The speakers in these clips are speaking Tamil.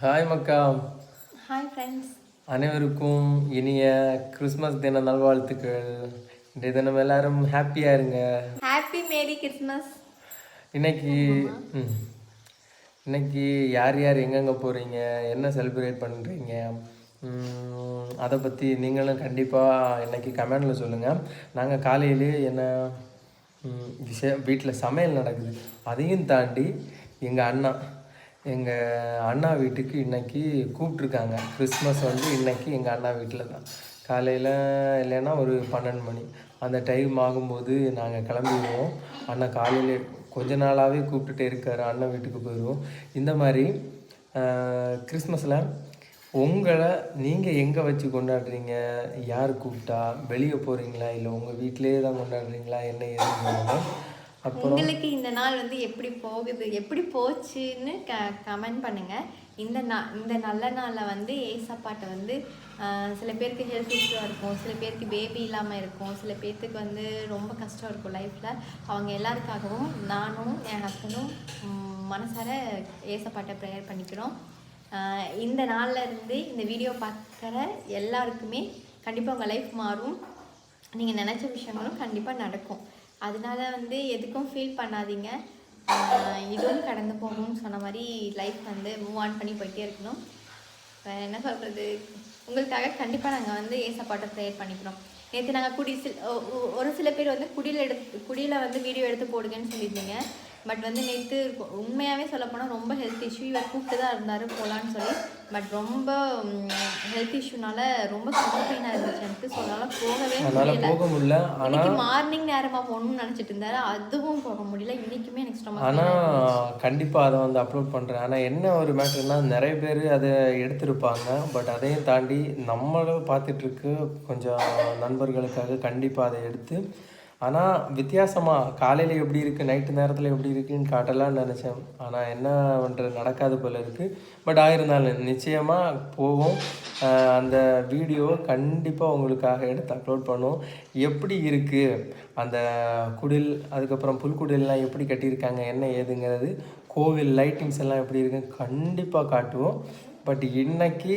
ஹாய் மக்கா. ஹாய் ஃப்ரெண்ட்ஸ் அனைவருக்கும் இனிய கிறிஸ்மஸ் தின நல்வாழ்த்துக்கள். இன்றைய தினம் எல்லாரும் ஹாப்பியாக இருங்க. ஹாப்பி மேரி கிறிஸ்மஸ் இன்னைக்கு ம். இன்னைக்கு யார் யார் எங்கெங்கே போகிறீங்க என்ன செலிப்ரேட் பண்ணுறீங்க அதை பற்றி நீங்களும் கண்டிப்பாக இன்னைக்கு கமெண்டில் சொல்லுங்கள் நாங்கள் காலையிலே என்ன ம், விஷயம் வீட்டில் சமையல் நடக்குது. அதையும் தாண்டி எங்கள் அண்ணா எங்கள் அண்ணா வீட்டுக்கு இன்னைக்கு கூப்பிட்ருக்காங்க கிறிஸ்மஸ் வந்து இன்னைக்கு எங்கள் அண்ணா வீட்டில் தான். காலையில் இல்லைன்னா ஒரு பன்னெண்டு மணி. அந்த டைம் ஆகும்போது நாங்கள் கிளம்பிடுவோம். அண்ணன் காலையில் கொஞ்ச நாளாகவே கூப்பிட்டுட்டே இருக்கார். அண்ணன் வீட்டுக்கு போயிடுவோம் இந்த மாதிரி கிறிஸ்மஸில் உங்களை நீங்கள் எங்கே வச்சு கொண்டாடுறீங்க? யார் கூப்பிட்டா வெளியே போகிறீங்களா இல்லை உங்கள் வீட்டிலே தான் கொண்டாடுறீங்களா? என்ன ஏதுன்னு உங்களுக்கு இந்த நாள் வந்து எப்படி போகுது? எப்படி போச்சுன்னு க கமெண்ட் பண்ணுங்க. இந்த நா இந்த நல்ல நாளில் வந்து ஏசப்பாட்டை வந்து சில பேருக்கு ஹெல்த் இஷ்யூவாக இருக்கும். சில பேருக்கு பேபி இல்லாமல் இருக்கும். சில பேர்த்துக்கு வந்து ரொம்ப கஷ்டம் இருக்கும் லைஃப்பில் அவங்க எல்லாருக்காகவும் நானும் என் ஹஸ்பண்டும் மனசார ஏசப்பாட்டை ப்ரேயர் பண்ணிக்கிறோம். இந்த நாளில் இருந்து இந்த வீடியோ பார்க்குற எல்லாருக்குமே கண்டிப்பாக உங்கள் லைஃப் மாறும். நீங்கள் நினச்ச விஷயங்களும் கண்டிப்பாக நடக்கும். அதனால வந்து எதுக்கும் ஃபீல் பண்ணாதீங்க. இதுவும் கடந்து போகணும்னு சொன்ன மாதிரி லைஃப் வந்து மூவ் ஆன் பண்ணி போயிட்டே இருக்கணும். வேறு என்ன சொல்கிறது உங்களுக்காக கண்டிப்பாக நாங்கள் வந்து ஏசப்பாட்டை ப்ரேயர் பண்ணிக்கிறோம்? நேற்று நாங்கள் குடி சில ஒரு சில பேர் வந்து குடியில் எடுத்து குடியில் வந்து வீடியோ எடுத்து போடுங்கன்னு சொல்லியிருந்தீங்க. பட் வந்து நேற்று உண்மையாகவே சொல்லப்போனால் ரொம்ப ஹெல்த் இஷ்யூ இவர் கூப்பிட்டு தான் இருந்தார் போகலான்னு சொல்லி. பட் ரொம்ப ஹெல்த் இஷ்யூனால ரொம்ப சுகர் பெயினாக இருந்துச்சு எனக்கு. ஸோ அதனால் போகவே முடியல. போக முடியல. ஆனால் இன்னைக்கு மார்னிங் நேரமா போகணும்னு நினைச்சிட்டு இருந்தாரு. அதுவும் போக முடியல. இன்னைக்குமே எனக்கு ஸ்டொமக் ஆனால் கண்டிப்பாக அதை வந்து அப்லோட் பண்ணுறேன் ஆனால் என்ன ஒரு மேட்டர்னா நிறைய பேர் அதை எடுத்திருப்பாங்க. பட் அதையும் தாண்டி நம்மளும் பார்த்துட்ருக்கு கொஞ்சம் நண்பர்களுக்காக கண்டிப்பாக அதை எடுத்து ஆனால் வித்தியாசமாக காலையில் எப்படி இருக்குது நைட்டு நேரத்தில் எப்படி இருக்குன்னு காட்டலாம்னு நினச்சேன். ஆனால் என்ன பண்ணுறது நடக்காது போல் இருக்குது பட் ஆயிருந்தாலும் நிச்சயமாக போவோம் அந்த வீடியோ கண்டிப்பாக உங்களுக்காக எடுத்து அப்லோட் பண்ணுவோம் எப்படி இருக்குது அந்த குடில் அதுக்கப்புறம் புல்குடில்லாம் எப்படி கட்டியிருக்காங்க என்ன ஏதுங்கிறது கோவில் லைட்டிங்ஸ் எல்லாம் எப்படி இருக்குன்னு கண்டிப்பாக காட்டுவோம். பட் இன்றைக்கி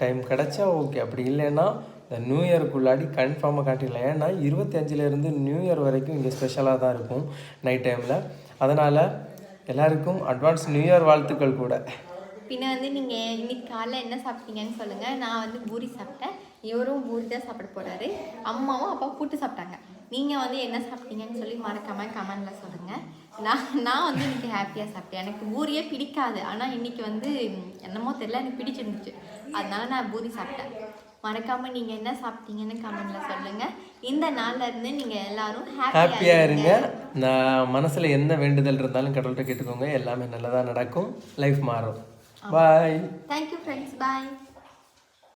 டைம் கிடைச்சா ஓகே அப்படி இல்லைன்னா இந்த நியூ இயருக்குள்ளாடி கன்ஃபார்மாக காட்டிடலாம். ஏன்னா இருபத்தஞ்சிலேருந்து நியூ இயர் வரைக்கும் இங்கே ஸ்பெஷலாக தான் இருக்கும் நைட் டைமில் அதனால் எல்லாருக்கும் அட்வான்ஸ் நியூ இயர் வாழ்த்துக்கள் கூட. பின்ன வந்து நீங்கள் இன்னைக்கு காலைல என்ன சாப்பிட்டீங்கன்னு சொல்லுங்கள் நான் வந்து பூரி சாப்பிட்டேன். இவரும் பூரி தான் சாப்பிட போறாரு. அம்மாவும் அப்பா கூட்டு சாப்பிட்டாங்க. நீங்கள் வந்து என்ன சாப்பிட்டீங்கன்னு சொல்லி மறக்காமல் கமெண்டில் சொல்லுங்கள் நான் நான் வந்து இன்றைக்கி ஹாப்பியாக சாப்பிட்டேன். எனக்கு பூரியே பிடிக்காது. ஆனால் இன்றைக்கி வந்து என்னமோ தெரியல எனக்கு பிடிச்சிருந்துச்சு. அதனால நான் பூரி சாப்பிட்டேன். மறக்காம நீங்க என்ன சாப்பிட்டீங்கன்னு கமெண்ட்ல சொல்லுங்க. இந்த நாள்ல இருந்து நீங்க எல்லாரும் ஹாப்பியா ஹாப்பியாக இருங்க. நான் மனசில் என்ன வேண்டுதல் இருந்தாலும் கடவுள்கிட்ட கேட்டுக்கோங்க. எல்லாமே நல்லதாக நடக்கும். லைஃப் மாறும். Bye thank you friends bye